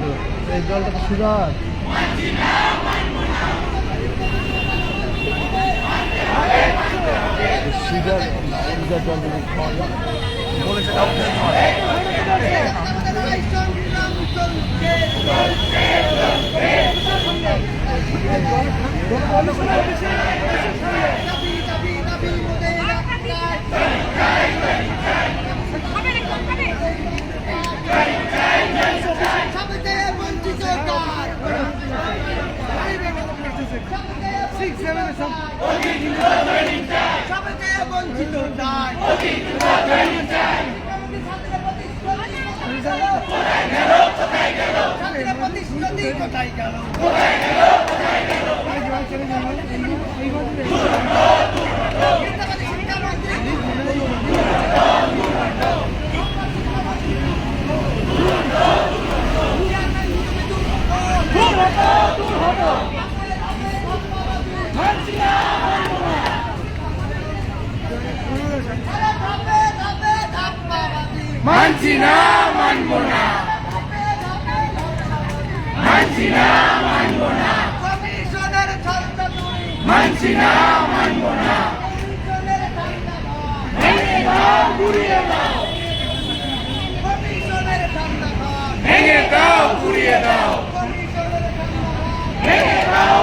করল। এই জলটা তো সুরা সিজার জল বলেছে কোথায় গেল কোথায় গেল মানছি না মানবো না। মানছি না মানবো না। মানছি না না। ভেঙে দাও গুড়িয়ে দাও। ভেঙে দাও গুড়িয়ে দাও। ভেঙে দাও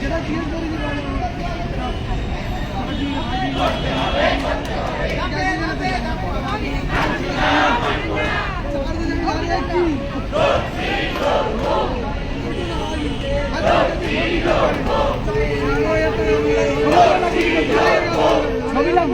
যেটা ক্লিয়ার করে দিতে হবে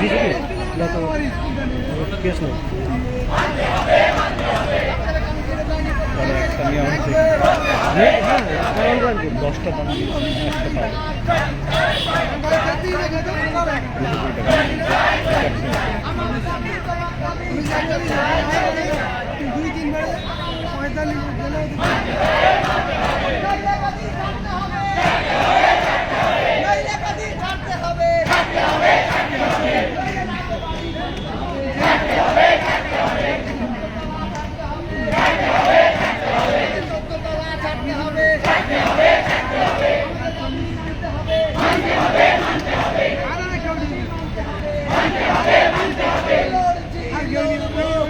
প্রকাশ করতে হবে কেস নেই দশটা দাম দুই তিন বেড়ে পঁয়তাল্লিশ গেলে ছাড়তে হবে ছাড়তে হবে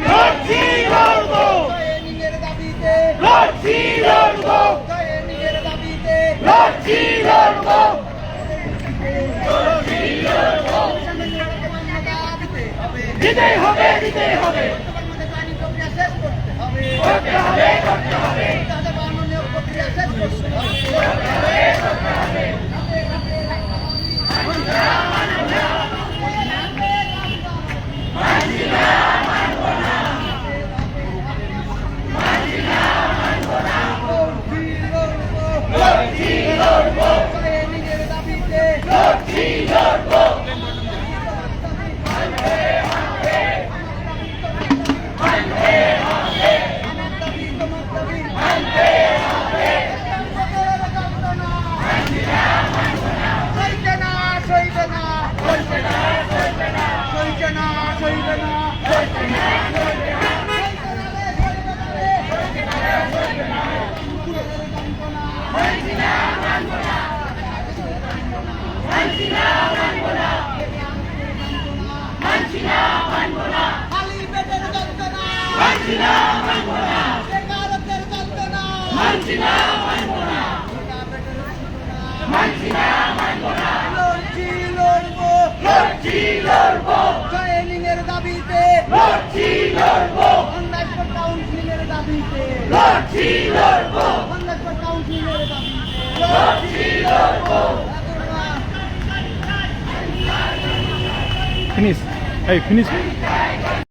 লড়ছি লড়বো নিজের দাবিতে লড়ছি লড়বো নিজের দাবিতে লড়ছি লড়বো দিতে হবে দিতে হবে। করতে হবে করতে হবে। দাবিতে। লড়ছি লড়বো। অন্যায় কাউন্সিলের দাবিতে। লড়ছি লড়বো। অন্যায় কাউন্সিলের দাবিতে। লড়ছি লড়বো। ফিনিশ। এই ফিনিশ।